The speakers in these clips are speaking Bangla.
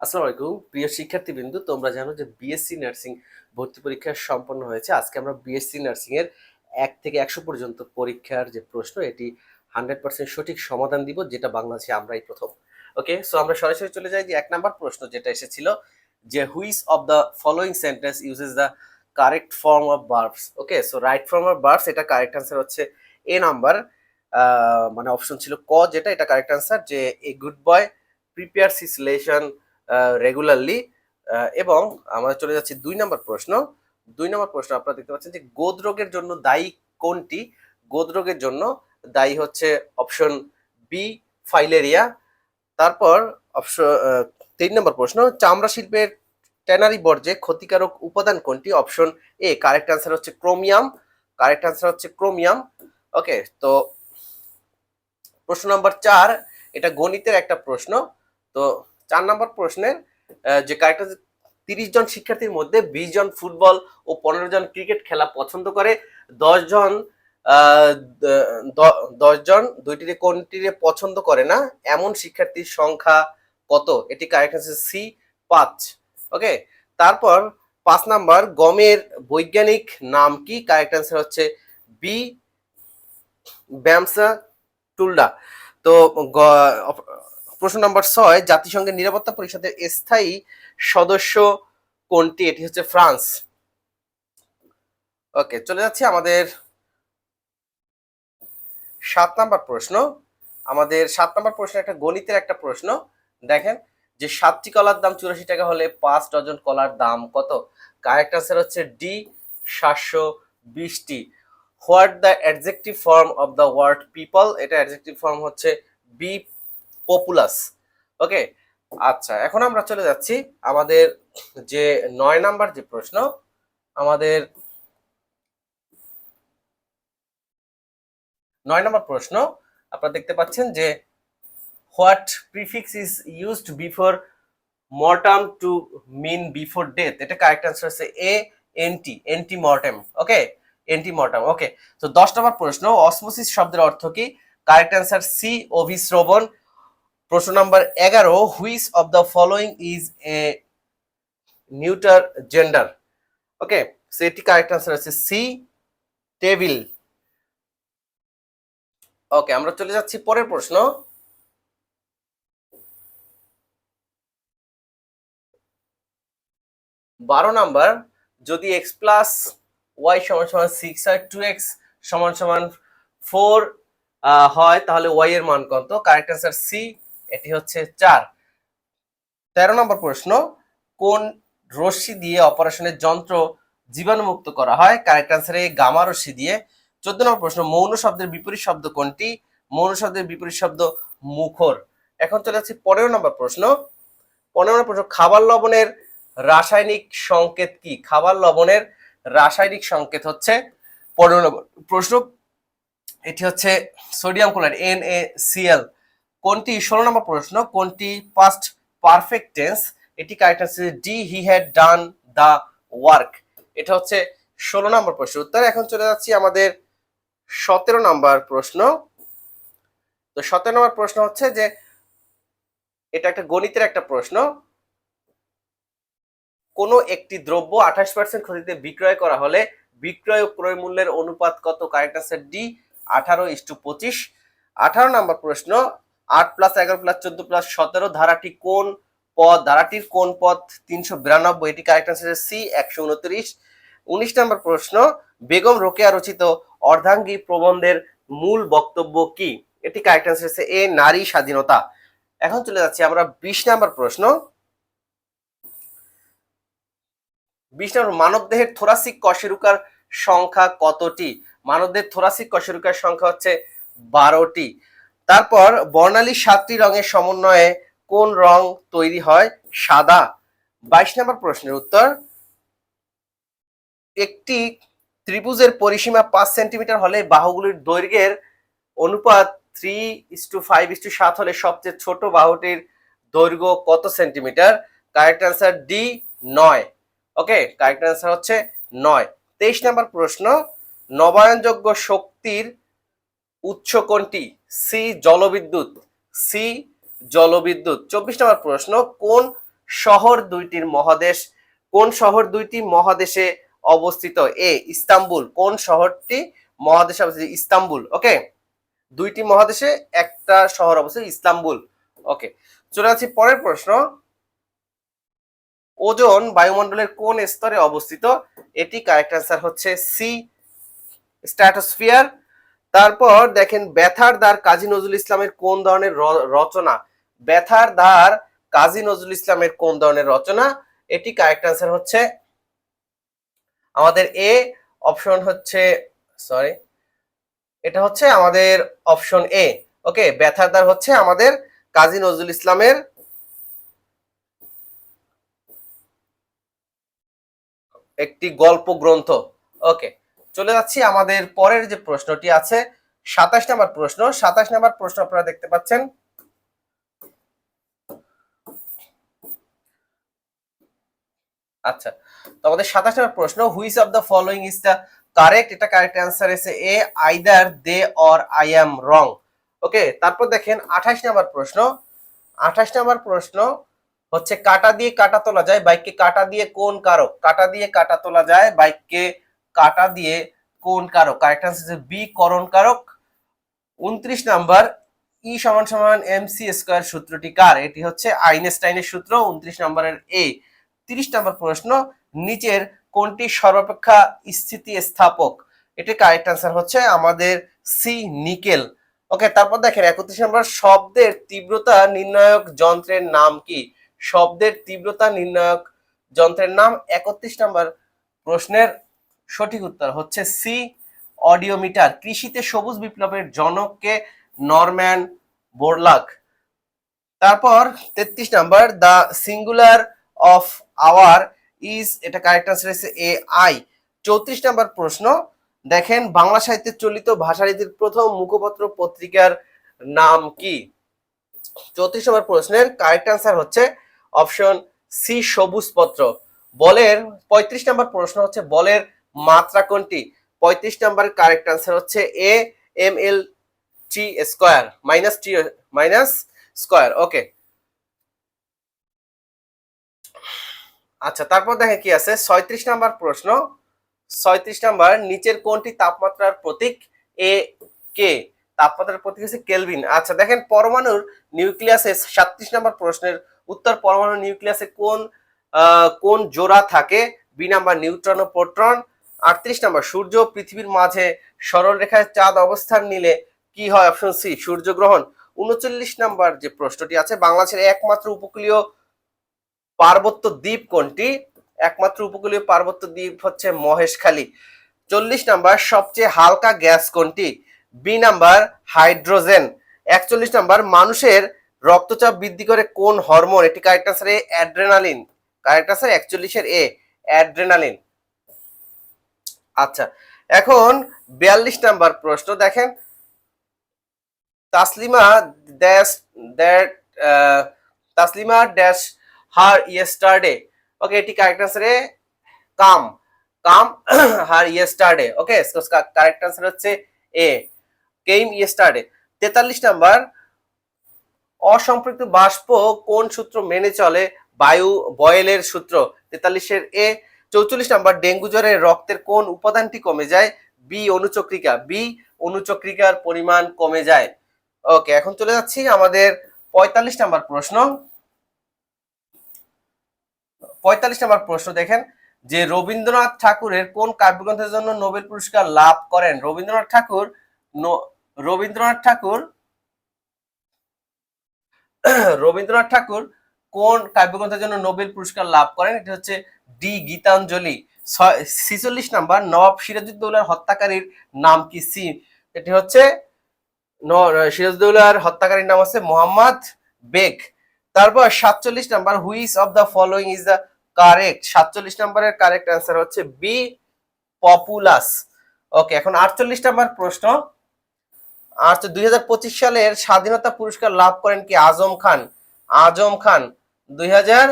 আসসালামু আলাইকুম। প্রিয় শিক্ষার্থীবৃন্দু, তোমরা জানো যে বিএসসি নার্সিং ভর্তি পরীক্ষা সম্পন্ন হয়েছে। আজকে আমরা বিএসসি নার্সিং এর এক থেকে একশো পর্যন্ত পরীক্ষার যে প্রশ্ন, এটি হান্ড্রেড পার্সেন্ট সঠিক সমাধান দিব, যেটা বাংলাদেশে আমরাই প্রথম। ওকে, সো আমরা সরাসরি চলে যাই যে এক নাম্বার প্রশ্ন যেটা এসেছিল যে which of the following sentence uses the correct form of verbs okay, so right form of verbs এটা কারেক্ট আনসার হচ্ছে এ নাম্বার। মানে অপশন ছিল ক যেটা, এটা কারেক্ট আনসার যে, A good boy, prepare his lesson regularly এবং আমরা চলে যাচ্ছি দুই নম্বর প্রশ্ন। দুই নম্বর প্রশ্ন আপনারা দেখতে পাচ্ছেন যে গোদ রোগের জন্য দায়ী কোনটি? গোদ রোগের জন্য দায়ী হচ্ছে অপশন বি ফাইলেরিয়া তারপর অপশন তিন নম্বর প্রশ্ন, চামড়া শিল্পের ট্যানারি বর্জ্যে ক্ষতিকারক উপাদান কোনটি? অপশন এ কারেক্ট আনসার হচ্ছে ক্রোমিয়াম কারেক্ট আনসার হচ্ছে ক্রোমিয়াম ওকে তো প্রশ্ন নম্বর চার, এটা গণিতের একটা প্রশ্ন। তো চার নম্বর প্রশ্নের যে কারেক্ট তিরিশ জন শিক্ষার্থীর মধ্যে বিশ জন ফুটবল ও পনেরো জন ক্রিকেট খেলা পছন্দ করে দশ জন আহ, দ- দ- দশ জন দুইটিরে কোনটিরে পছন্দ করে না এমন শিক্ষার্থীর সংখ্যা কত? এটি কারেক্ট আনসার সি পাঁচ। ওকে তারপর পাঁচ নাম্বার গমের বৈজ্ঞানিক নাম কি? কারেক্ট আনসার হচ্ছে বি ব্যামসা টুলডা। তো প্রশ্ন নম্বর ছয়, জাতিসংঘের নিরাপত্তা পরিষদের স্থায়ী সদস্য কোনটি? এটি হচ্ছে ফ্রান্স। ওকে, চলে যাচ্ছি আমাদের সাত নাম্বার প্রশ্ন। আমাদের সাত নাম্বার প্রশ্ন একটা গণিতের একটা প্রশ্ন। দেখেন যে সাতটি কলার দাম চুরাশি টাকা হলে পাঁচ ডজন কলার দাম কত? কারেক্ট আনসার হচ্ছে ডি, সাতশো বিশটি। What the adjective form of the word people? এটা অ্যাডজেক্টিভ ফর্ম হচ্ছে বি পপুলাস ওকে আচ্ছা এখন আমরা চলে যাচ্ছি আমাদের যে নয় নাম্বার যে প্রশ্ন, আমাদের নয় নম্বর প্রশ্ন, আপনারা দেখতে পাচ্ছেন যে what prefix is used before mortem to mean before death? এটা কারেক্ট আনসার হচ্ছে A ante ante mortem. Okay ante mortem. Okay তো দশ নম্বর প্রশ্ন, অসমোসিস শব্দের অর্থ কি? কারেক্ট আনসার সি অভিশ্রবণ প্রশ্ন নাম্বার এগারো which of the following is a neuter gender okay সেটি কারেক্ট আনসার হচ্ছে সি টেবিল ওকে আমরা চলে যাচ্ছি পরের প্রশ্ন। বারো নাম্বার, যদি এক্স প্লাস ওয়াই সমান সমান সিক্স আর টু এক্স সমান সমান ফোর হয়, তাহলে ওয়াই এর মান কত? কারেক্ট আনসার সি এটি হচ্ছে চার। তেরো নম্বর প্রশ্ন, কোন রশ্মি দিয়ে অপারেশনের যন্ত্র জীবাণুমুক্ত করা হয়? কারেক্ট আনসারে গামা রশ্মি দিয়ে। চোদ্দ নম্বর প্রশ্ন, মৌন শব্দের বিপরীত শব্দ কোনটি? মৌন শব্দের বিপরীত শব্দ মুখর। এখন চলে যাচ্ছি পনেরো নম্বর প্রশ্ন। পনেরো নম্বর প্রশ্ন, খাবার লবণের রাসায়নিক সংকেত কি? খাবার লবণের রাসায়নিক সংকেত হচ্ছে পনেরো নম্বর প্রশ্ন। এটি হচ্ছে sodium chloride, N A CL কোনটি, ষোলো নম্বর প্রশ্ন, কোনটি পাস্ট পারফেক্ট টেন্স এটি কারেক্ট আছে D he had done the work এটা হচ্ছে ষোলো নম্বর প্রশ্ন। উত্তর, এখন চলে যাচ্ছি আমাদের সতেরো নম্বর প্রশ্ন। তো সতেরো নম্বর প্রশ্ন হচ্ছে যে, এটা একটা গণিতের একটা প্রশ্ন। কোনো একটি দ্রব্য আঠাশ পার্সেন্ট ক্ষতিতে বিক্রয় করা হলে বিক্রয় ও ক্রয় মূল্যের অনুপাত কত? কারেক্ট আনসার ডি আঠারো ইস্টু পঁচিশ। আঠারো নম্বর প্রশ্ন আট প্লাস এগারো প্লাস চোদ্দ প্লাস সতেরো ধারাটি কোন পদ? ধারাটির কোন পদ তিনশো বিরানব্বই? এটি কারেক্ট আনসার সি একশো উনত্রিশ। উনিশ নম্বর প্রশ্ন, বেগম রোকেয়া রচিত অর্ধাঙ্গী প্রবন্ধের মূল বক্তব্য কি? এটি কারেক্ট আনসার হচ্ছে এ নারী স্বাধীনতা। এখন চলে যাচ্ছি আমরা বিশ নম্বর প্রশ্ন। বিশ নম্বর, মানবদেহের থোরাসিক কশেরুকার সংখ্যা কতটি? মানবদেহের থোরাসিক কশেরুকার সংখ্যা হচ্ছে বারোটি। তারপর বর্ণালী সাতটি রঙের সমন্বয়ে কোন রং তৈরি হয়? সাদা। বাইশ নম্বর প্রশ্নের উত্তর। একটি ত্রিভুজের পরিসীমা পাঁচ সেন্টিমিটার হলে বাহুগুলির দৈর্ঘ্যের অনুপাত three is to five is to সাত হলে সবচেয়ে ছোট বাহুটির দৈর্ঘ্য কত সেন্টিমিটার? কারেক্ট অ্যান্সার ডি নয়। ওকে কারেক্ট অ্যান্সার হচ্ছে নয়। তেইশ নম্বর প্রশ্ন, নবায়নযোগ্য শক্তির উৎস কোনটি? সি জলবিদ্যুৎ। সি জলবিদ্যুৎ। চব্বিশ নম্বর প্রশ্ন, কোন শহর দুইটির মহাদেশ, কোন শহর দুইটি মহাদেশে অবস্থিত? A Istanbul. কোন শহরটি মহাদেশে অবস্থিত? ইস্তাম্বুল। ওকে দুইটি মহাদেশে একটা শহর অবস্থিত, ইস্তাম্বুল। ওকে চলে যাচ্ছি পরের প্রশ্ন। ওজন বায়ুমণ্ডলের কোন স্তরে অবস্থিত? এটি correct answer C C stratosphere তারপর দেখেন, ব্যথার দ্বার কাজী নজরুল ইসলামের কোন ধরনের রচনা? ব্যথার দ্বার কাজী নজরুল ইসলামের কোন ধরনের রচনা? এটি কারেক্ট অ্যান্সার হচ্ছে, আমাদের এ অপশন হচ্ছে সরি এটা হচ্ছে আমাদের অপশন এ ওকে ব্যথার দ্বার হচ্ছে আমাদের কাজী নজরুল ইসলামের একটি গল্প গ্রন্থ ওকে চলে যাচ্ছি আমাদের পরের যে প্রশ্নটি আছে, সাতাশ নাম্বার প্রশ্ন। সাতাশ নাম্বার প্রশ্ন আপনারা দেখতে পাচ্ছেন। আচ্ছা তো আমাদের সাতাশ নাম্বার প্রশ্ন which of the following is the correct এটা correct answer is A either they or I am wrong okay তারপর দেখেন আঠাশ নাম্বার প্রশ্ন। আঠাশ নাম্বার প্রশ্ন হচ্ছে কাটা দিয়ে কাটা তোলা যায় বাইককে কাটা দিয়ে কোন কারক? কাটা দিয়ে কাটা তোলা যায় বাইককে কাটা দিয়ে কোন কারক, কারেক্ট আনসার বি করণ কারক। উনত্রিশ নাম্বার ই সমান সমান এম সি স্কোয়ার সূত্রটি কার? এটি হচ্ছে আইনস্টাইনের সূত্র, উনত্রিশ নম্বরের এ তিরিশ নম্বর প্রশ্ন, নিচের কোনটি সর্বাপেক্ষা স্থিতি স্থাপক এটি কারেক্ট আনসার হচ্ছে আমাদের সি নিকেল। ওকে তারপর দেখেন, একত্রিশ নম্বর, শব্দের তীব্রতা নির্ণায়ক যন্ত্রের নাম কি? শব্দের তীব্রতা নির্ণায়ক যন্ত্রের নাম একত্রিশ নম্বর প্রশ্নের সঠিক উত্তর হচ্ছে সি অডিওমিটার। কৃষিতে সবুজ বিপ্লবের জনককে নরম্যান বোরলাক। তারপর তেত্রিশ number, the singular of our is, এটা কারেক্ট আনসার হচ্ছে এ আই চৌত্রিশ নাম্বার প্রশ্ন, দেখেন বাংলা সাহিত্যের চলিত ভাষারীতির প্রথম মুখপত্র পত্রিকার নাম কি? চৌত্রিশ নম্বর প্রশ্নের কারেক্ট আনসার হচ্ছে অপশন সি সবুজ পত্র। বলের, পঁয়ত্রিশ নম্বর প্রশ্ন হচ্ছে বলের মাত্রা কোনটি? পঁয়ত্রিশ নম্বরের কারেক্ট আনসার হচ্ছে A M L T square minus T minus square okay আচ্ছা তারপর দেখে কি আছে? ছয়ত্রিশ নাম্বার প্রশ্ন। ছয়ত্রিশ নাম্বার, নিচের কোনটি তাপমাত্রার প্রতীক? এ কে তাপমাত্রার প্রতীক হচ্ছে কেলভিন আচ্ছা দেখেন পরমাণুর নিউক্লিয়াসে সাতত্রিশ নাম্বার প্রশ্নের উত্তর পরমাণু নিউক্লিয়াসে কোন কোন জোড়া থাকে? বি নাম্বার নিউট্রন ও প্রোট্রন আটত্রিশ নাম্বার, সূর্য পৃথিবীর মাঝে সরল রেখায় চাঁদ অবস্থান নিলে কি হয়? অপশন সি সূর্যগ্রহণ। উনচল্লিশ নম্বর যে প্রশ্নটি আছে, বাংলাদেশের একমাত্র উপকূলীয় পার্বত্য দ্বীপ কোনটি? একমাত্র উপকূলীয় পার্বত্য দ্বীপ হচ্ছে মহেশখালী। চল্লিশ নাম্বার, সবচেয়ে হালকা গ্যাস কোনটি? B number, hydrogen. একচল্লিশ নাম্বার, মানুষের রক্তচাপ বৃদ্ধি করে কোন হরমোন? এটি correct answer A adrenaline. Correct answer একচল্লিশের A adrenaline. আচ্ছা এখন বিয়াল্লিশ নাম্বার প্রশ্ন দেখেন। Taslima dash that Taslima dash her yesterday okay এটি correct আনসারে come come her yesterday okay correct answer হচ্ছে এ কেম ইয়েস্টারডে তেতাল্লিশ নাম্বার, অসম্পৃক্ত বাষ্প কোন সূত্র মেনে চলে বায়ু বয়েলের সূত্র? তেতাল্লিশের এ চৌচল্লিশ নাম্বার, ডেঙ্গু জ্বরে রক্তের কোন উপাদানটি কমে যায়? বি অনুচক্রিকা। বি অনুচক্রিকার পরিমাণ কমে যায়। ওকে এখন চলে যাচ্ছি আমাদের পঁয়তাল্লিশ নাম্বার প্রশ্ন। পঁয়তাল্লিশ নাম্বার প্রশ্ন দেখেন, যে রবীন্দ্রনাথ ঠাকুরের কোন কাব্যগ্রন্থের জন্য নোবেল পুরস্কার লাভ করেন? রবীন্দ্রনাথ ঠাকুর রবীন্দ্রনাথ ঠাকুর রবীন্দ্রনাথ ঠাকুর কোন কাব্যগ্রন্থের জন্য নোবেল পুরস্কার লাভ করেন? এটি হচ্ছে ডি গীতাঞ্জলি। ছিচল্লিশ নাম্বার, নবাব সিরাজউদ্দৌলার হত্যাকারীর নাম কি? সি। এটি হচ্ছে সিরাজউদ্দৌলার হত্যাকারীর নাম হচ্ছে মোহাম্মদ বেগ। তারপর সাতচল্লিশ number which of the following is the correct. সাতচল্লিশ নাম্বারের কারেক্ট অ্যান্সার হচ্ছে বি পপুলাস। ওকে, এখন আটচল্লিশ নাম্বার প্রশ্ন। আর দুই হাজার পঁচিশ সালের স্বাধীনতা পুরস্কার লাভ করেন কি? আজম খান। আজম খান, দুই হাজার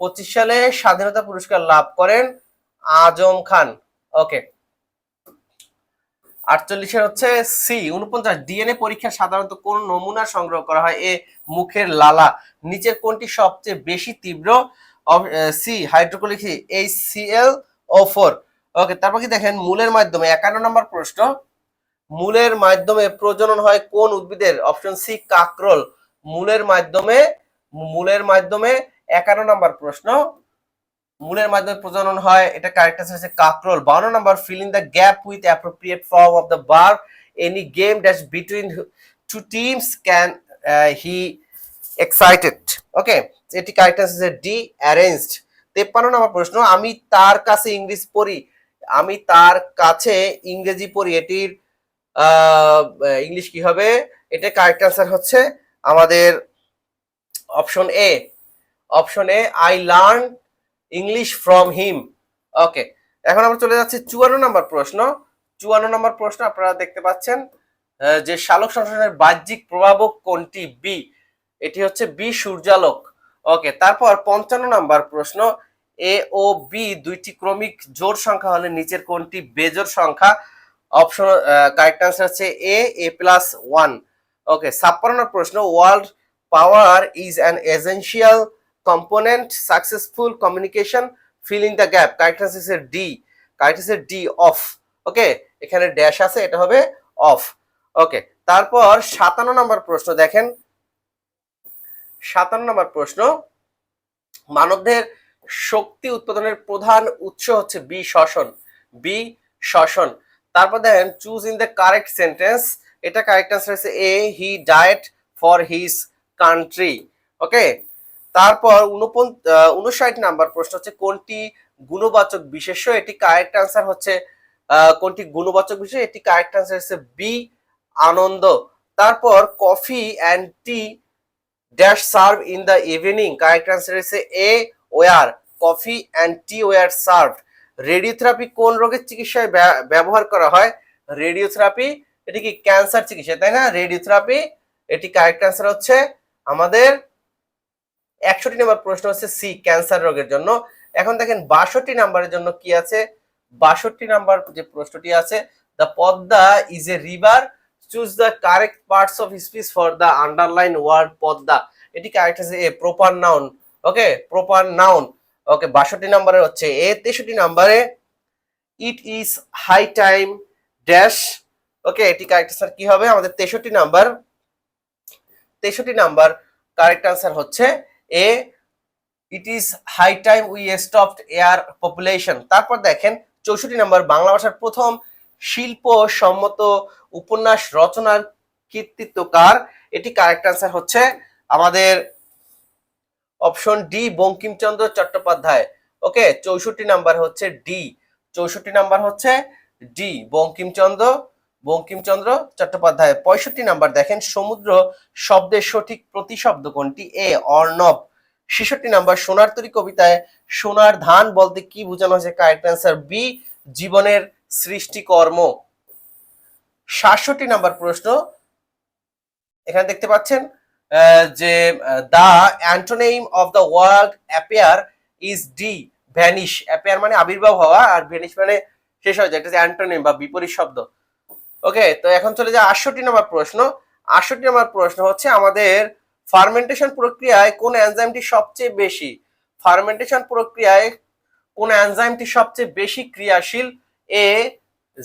পঁচিশ সালে স্বাধীনতা পুরস্কার লাভ করেন আজম খান। ওকে আটচল্লিশের হচ্ছে সি উনপঞ্চাশ ডিএনএ পরীক্ষা সাধারণত কোন নমুনা সংগ্রহ করা হয়? এ মুখের লালা। নিচের কোনটি সবচেয়ে বেশি তীব্র? C hydrochloric H C L O four okay তারপর কি দেখেন? মূলের মাধ্যমে একান্ন নম্বর প্রশ্ন। মূলের মাধ্যমে প্রজনন হয় কোন উদ্ভিদের? অপশন সি কাকরোল। মূলের মাধ্যমে মূলের মাধ্যমে একান্ন নম্বর প্রশ্ন। মূলের মাধ্যমে প্রজনন হয়, এটা কারেক্ট হচ্ছে কাকরোল। বাউন্ন number filling the gap with appropriate form of the bar any game dash between two teams can he excited okay এটি কারেক্ট আছে ডি অ্যারেঞ্জড তেপ্পান্ন নম্বর প্রশ্ন, আমি তার কাছে ইংলিশ পড়ি। আমি তার কাছে ইংরেজি পড়ি। এটির ইংলিশ কি হবে? এটা কারেক্ট আনসার হচ্ছে আমাদের option A option A I learn English from him okay এখন আমরা চলে যাচ্ছি চুয়ান্ন নম্বর প্রশ্ন। চুয়ান্ন নম্বর প্রশ্ন আপনারা দেখতে পাচ্ছেন যে শালক সংশ্লেষণের বাহ্যিক প্রভাবক কোনটি? বি এটি হচ্ছে বি সূর্যালোক। ওকে তারপর পঞ্চান্ন নম্বর প্রশ্ন এ ও বি দুইটি ক্রমিক জোর সংখ্যা হলে নিচের কোনটি বেজোর সংখ্যা? অপশন কারেক্ট আনসার হচ্ছে এ এ প্লাস ওয়ান ওকে ছাপ্পান্ন প্রশ্ন world power is an essential component successful communication filling the gap answer হচ্ছে D correct answer D of okay এখানে ড্যাশ আছে, এটা হবে অফ ওকে তারপর সাতান্ন নম্বর প্রশ্ন দেখেন। সাতান্ন নম্বর প্রশ্ন। মানবদের শক্তি উৎপাদনের প্রধান উৎস হচ্ছে বি শ্বসন। বি শ্বসন। তারপর দেখেন choose in the correct sentence এটা কারেক্ট আনসার হচ্ছে A he died for his country okay তারপর উনষাট নাম্বার প্রশ্ন হচ্ছে, কোনটি গুণবাচক বিশেষ্য? এটি কারেক্ট আনসার হচ্ছে কোনটি গুণবাচক বিশেষ এটি কারেক্ট আনসার হচ্ছে বি আনন্দ। তারপর coffee and tea dash serve in the evening correct answer হচ্ছে A were coffee and tea were serve radiotherapy কোন রোগের চিকিৎসায় ব্যা- ব্যবহার করা হয়? রেডিওথেরাপি এটি কি ক্যান্সার চিকিৎসা, তাই না? রেডিওথেরাপি এটি কারেক্ট আনসার হচ্ছে আমাদের একষট্টি নম্বর প্রশ্ন হচ্ছে সি, ক্যান্সার রোগের জন্য। এখন দেখেন বাষট্টি নাম্বারের জন্য কি আছে? বাষট্টি নাম্বার যে প্রশ্নটি আছে the Padma is a river choose the correct parts of speech for the underline word Padma এটি কারেক্ট আছে A proper noun okay proper noun okay বাষট্টি নাম্বারে হচ্ছে এ, তেষট্টি নাম্বারে it is high time dash okay এটি কারেক্ট আনসার কি হবে? আমাদের তেষট্টি নাম্বার তেষট্টি নাম্বার কারেক্ট আনসার হচ্ছে A it is high time we stopped air population তারপর দেখেন, চৌষট্টি নাম্বার, বাংলা ভাষার প্রথম শিল্প সম্মত উপন্যাস রচনার কৃতিত্বকার এটি কারেক্ট আনসার হচ্ছে আমাদের option D Bankimchandra Chattopadhyay. Okay চৌষট্টি নাম্বার হচ্ছে ডি চৌষট্টি নাম্বার হচ্ছে ডি বঙ্কিমচন্দ্র বঙ্কিমচন্দ্র চট্টোপাধ্যায় পঁয়ষট্টি নাম্বার দেখেন, সমুদ্র শব্দের সঠিক প্রতিশব্দ কোনটি? এ, অর্ণব। ছেষট্টি নাম্বার, সোনার তরী কবিতায় সোনার ধান বলতে কি বোঝানো হয়েছে? কারেক্ট অ্যান্সার বি জীবনের সৃষ্টিকর্ম। সাতষট্টি নাম্বার প্রশ্ন, এখানে দেখতে পাচ্ছেন যে the antonym of the word appear is D, vanish. Appear মানে আবির্ভাব হওয়া, আর ভ্যানিশ মানে শেষ হয়ে যায়। এটা অ্যান্টোনেম বা বিপরীত শব্দ। ওকে, তো এখন চলে যায় আটষট্টি নম্বর প্রশ্ন। আটষট্টি নম্বর প্রশ্ন হচ্ছে, আমাদের ফার্মেন্টেশন প্রক্রিয়ায় কোন এনজাইমটি সবচেয়ে বেশি? ফার্মেন্টেশন প্রক্রিয়ায় কোন এনজাইমটি সবচেয়ে বেশি ক্রিয়াশীল? A,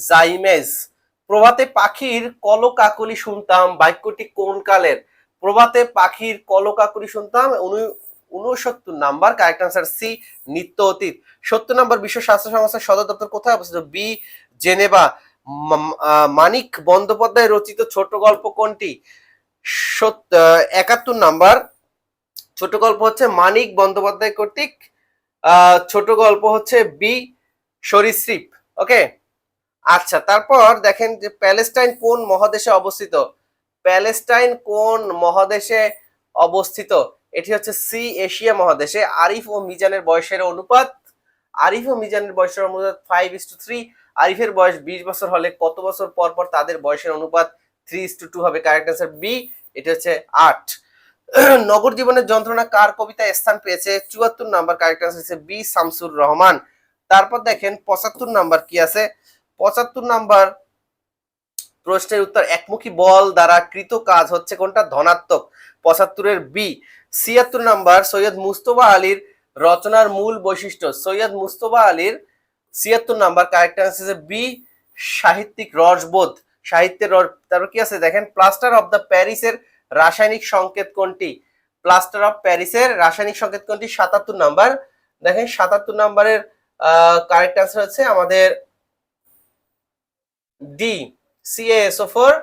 zymase. প্রভাতে পাখির কলকাকলি শুনতাম, বাক্যটি কোন কালের? প্রভাতে পাখির কলকাকলি শুনতাম, উনি- উনসত্তর নাম্বার কারেক্ট আনসার সি নিত্য অতীত সত্তর নম্বর বিশ্ব স্বাস্থ্য সংস্থার সদর দপ্তর কোথায় অবস্থিত? B, Geneva. মানিক বন্দ্যোপাধ্যায় রচিত ছোট গল্প কোনটি? একাত্তর নাম্বার। ছোট গল্প হচ্ছে মানিক বন্দ্যোপাধ্যায় কর্তৃক। ছোট গল্প হচ্ছে বি সরীসৃপ। ওকে? আচ্ছা তারপর দেখেন যে প্যালেস্টাইন কোন মহাদেশে অবস্থিত? প্যালেস্টাইন কোন মহাদেশে অবস্থিত? এটি হচ্ছে সি এশিয়া মহাদেশে। আরিফ ও মিজানের বয়সের অনুপাত। আরিফ ও মিজানের বয়সের অনুপাত ফাইভ ইস টু থ্রি আরিফের বয়স বিশ বছর হলে কত বছর পর পর তাদের বয়সের অনুপাত থ্রি টু টু হবে? কারেক্ট অ্যান্সার বি এটা হচ্ছে আট। নগর জীবনের যন্ত্রণা কার কবিতায় স্থান পেয়েছে? চুয়াত্তর নাম্বার কারেক্ট অ্যান্সার হচ্ছে বি শামসুর রহমান। তারপর দেখেন, পঁচাত্তর নাম্বার কি আছে? পঁচাত্তর নাম্বার প্রশ্নের উত্তর, একমুখী বল দ্বারা কৃত কাজ হচ্ছে কোনটা? ধনাত্মক। পঁচাত্তরের বি ছিয়াত্তর নাম্বার সৈয়দ মুস্তফা আলীর রচনার মূল বৈশিষ্ট্য। সৈয়দ মুস্তফা আলীর ছিয়াত্তর নাম্বার কারেক্ট আনসার বি সাহিত্যিক রসবোধ। সাহিত্যের তারপর কি আছে? দেখেন প্লাস্টার অফ দ্য প্যারিসের রাসায়নিক সংকেত কোনটি? প্লাস্টার অফ প্যারিসের রাসায়নিক সংকেত কোনটি? সাতাত্তর নাম্বার। দেখেন, সাতাত্তর নাম্বারের কারেক্ট আনসার হচ্ছে আমাদের ডি সিএসও ফোর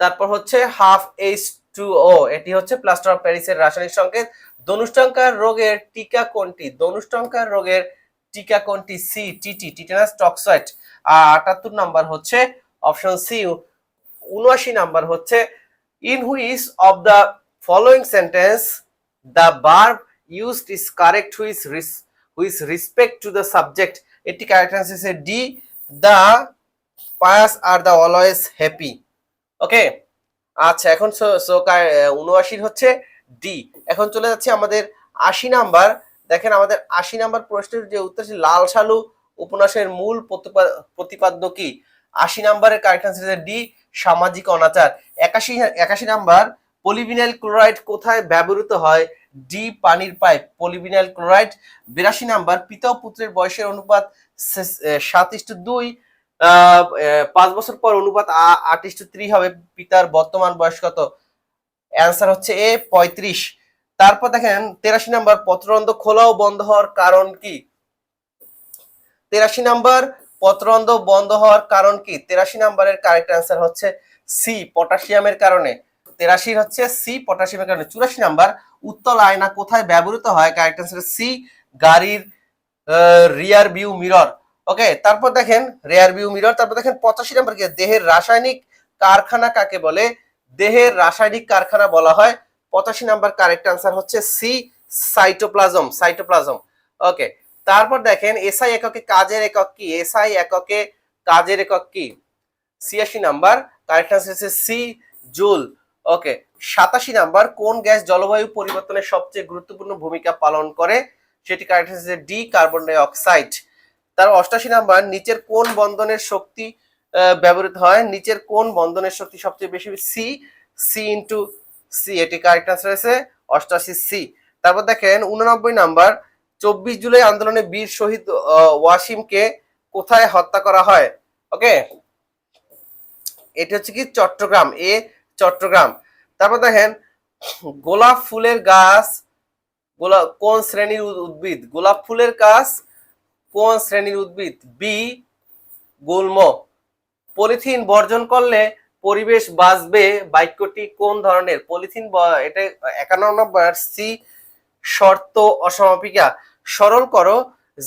তারপর হচ্ছে হাফ এইচ টু ও এটি হচ্ছে প্লাস্টার অফ প্যারিসের রাসায়নিক সংকেত। ধনুষ্টঙ্কার রোগের টিকা কোনটি? ধনুষ্টঙ্কার রোগের টিকা কোনটি সি টিটি টিটানাস টক্সয়েড আর আটাত্তর নাম্বার হচ্ছে অপশন সি উনআশি নাম্বার হচ্ছে in which of the following sentence the verb used is correct which which respect to the subject এটি correct answer D the pious are the always happy okay আচ্ছা এখন উনআশির হচ্ছে ডি এখন চলে যাচ্ছে আমাদের আশি নাম্বার। দেখেন আমাদের আশি নাম্বার প্রশ্নের যে উত্তর লাল সালু উপন্যাসের মূল প্রতিপা- প্রতিপাদ্য কি? আশি নাম্বারের কারেক্ট আনসার ডি, সামাজিক অনাচার। একাশি একাশি নাম্বার, পলিভিনাইল ক্লোরাইড কোথায় ব্যবহৃত হয়? ডি, পানির পাইপ। পলিভিনাইল ক্লোরাইড, বিরাশি নাম্বার, পিতা পুত্রের বয়সের অনুপাত সাত ইস্টু দুই পাঁচ বছর পর অনুপাত আট ইস্টু থ্রি হবে। পিতার বর্তমান বয়স কত? অ্যান্সার হচ্ছে এ, পঁয়ত্রিশ। তারপর দেখেন, তেরাশি নাম্বার পত্ররন্ধ্র খোলা ও বন্ধ হওয়ার কারণ কি? তেরাশি নাম্বার পত্ররন্ধ্র বন্ধ হওয়ার কারণ কি? তেরাশি নাম্বারের কারেক্ট অ্যান্সার হচ্ছে সি পটাশিয়ামের কারণে। তেরাশির হচ্ছে সি পটাশিয়ামের কারণে। চুরাশি নাম্বার, উত্তল আয়না কোথায় ব্যবহৃত হয়? কারেক্ট অ্যান্সার সি গাড়ির রিয়ার ভিউ মিরর ওকে তারপর দেখেন রিয়ার ভিউ মিরর তারপর দেখেন, পঁচাশি নাম্বার কি? দেহের রাসায়নিক কারখানা কাকে বলে? দেহের রাসায়নিক কারখানা বলা হয়। পঁচাশি নাম্বার কারেক্ট আনসার হচ্ছে সি সাইটোপ্লাজম সাইটোপ্লাজম ওকে তারপর দেখেন এসআই এককে কাজের একক কি? এসআই এককে কাজের একক কি? ছিয়াশি number correct answer C joule joule. ওকে সাতাশি নাম্বার, কোন গ্যাস জলবায়ু পরিবর্তনের সবচেয়ে গুরুত্বপূর্ণ ভূমিকা পালন করে? সেটি কারেক্ট হচ্ছে ডি কার্বন ডাই অক্সাইড তার অষ্টাশি নাম্বার, নিচের কোন বন্ধনের শক্তি ব্যবহৃত হয়? নিচের কোন বন্ধনের শক্তি সবচেয়ে বেশি? সি সি ইন্টু সি, এটি কারেক্ট আনসার আছে অষ্টাশি সি। তারপর দেখেন, উননব্বই নাম্বার, চব্বিশ জুলাই আন্দোলনে বীর শহীদ ওয়াসিমকে কোথায় হত্যা করা হয়? ওকে এটি হচ্ছে কি, চট্টগ্রাম, এ চট্টগ্রাম। তারপর দেখেন, গোলাপ ফুলের গাছ গোলাপ কোন শ্রেণির উদ্ভিদ? গোলাপ ফুলের গাছ, কোন শ্রেণির উদ্ভিদ? বি, গুল্ম। পলিথিন বর্জন করলে পরিবেশ বাঁচবে বাক্যটি কোন ধরনের? পলিথিন এটা একান্ন নম্বর সি শর্ত অসমাপিকা। সরল করো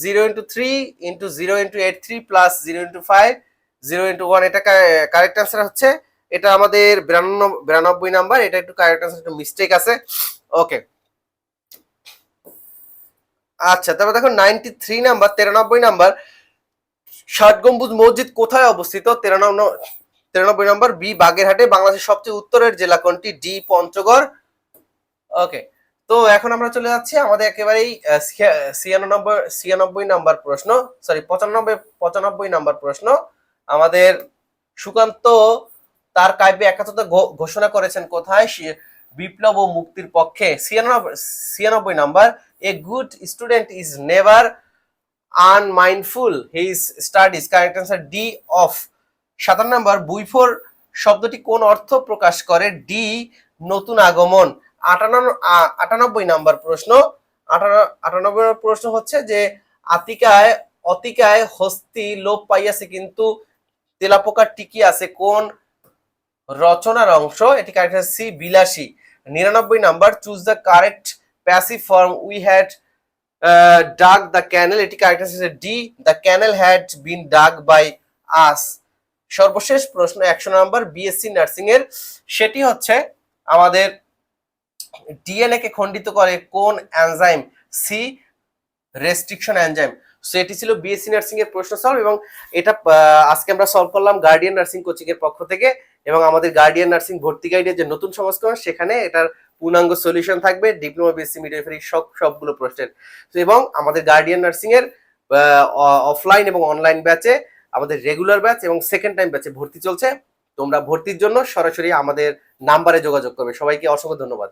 zero into three into zero into eight three plus zero into five zero into one এটা কারেক্ট অ্যান্সার হচ্ছে, এটা আমাদের বিরানব্বই নাম্বার, এটা একটু কারেক্ট অ্যান্সার একটু মিস্টেক আছে। ওকে আচ্ছা তারপর দেখো নাইনটি থ্রি নাম্বার, তেরানব্বই নাম্বার, ষাট গম্বুজ মসজিদ কোথায় অবস্থিত? তিরানব্বই তিরানব্বই নম্বর বি বাগেরহাটে বাংলাদেশের সবচেয়ে উত্তরের জেলা কোনটি? ডি পঞ্চগড়। ওকে তো এখন আমরা চলে যাচ্ছি আমাদের একেবারেই ছিয়ানব্বই ছিয়ানব্বই নাম্বার প্রশ্ন সরি পঁচানব্বই পঁচানব্বই নাম্বার প্রশ্ন। আমাদের সুকান্ত তার কাব্যে একাত্মতা ঘোষণা করেছেন কোথায়? বিপ্লব ও মুক্তির পক্ষে। ছিয়ানব্বই ছিয়ানব্বই number A good student is never unmindful his studies correct answer D of সাতান্ন নম্বর বুইফোর শব্দটি কোন অর্থ প্রকাশ করে? ডি নতুন আগমন। আটানব্বই নাম্বার প্রশ্ন। আটানব্বই প্রশ্ন হচ্ছে যে, আতিকায়, অতিকায় হস্তি লোপ পাইয়াছে কিন্তু তেলাপোকা টিকি আছে কোন রচনার অংশ? এটি কারেক্ট সি, বিলাসী। নিরানব্বই number, choose the correct passive form. We had dug the canal. এটি correct D the canal had been dug by us. সর্বশেষ প্রশ্ন একশো নম্বর বিএসসি নার্সিং এর। সেটি হচ্ছে আমাদের ডিএনএ কে খণ্ডিত করে কোন enzyme C restriction enzyme so এটি ছিল বিএসসি নার্সিং এর প্রশ্ন সলভ এবং এটা আজকে আমরা সলভ করলাম গার্ডিয়ান নার্সিং কোচিং এর পক্ষ থেকে এবং আমাদের গার্ডিয়ান নার্সিং ভর্তি গাইডের যে নতুন সংস্করণ, সেখানে এটার পূর্ণাঙ্গ সলিউশন থাকবে ডিপ্লোমা বিএসসি মিডিয়াফারি সব, সবগুলো প্রশ্নের। এবং আমাদের গার্ডিয়ান নার্সিং এর অফলাইন এবং অনলাইন ব্যাচে আমাদের রেগুলার ব্যাচ এবং সেকেন্ড টাইম ব্যাচে ভর্তি চলছে। তোমরা ভর্তির জন্য সরাসরি আমাদের নাম্বারে যোগাযোগ করবে। সবাইকে অসংখ্য ধন্যবাদ।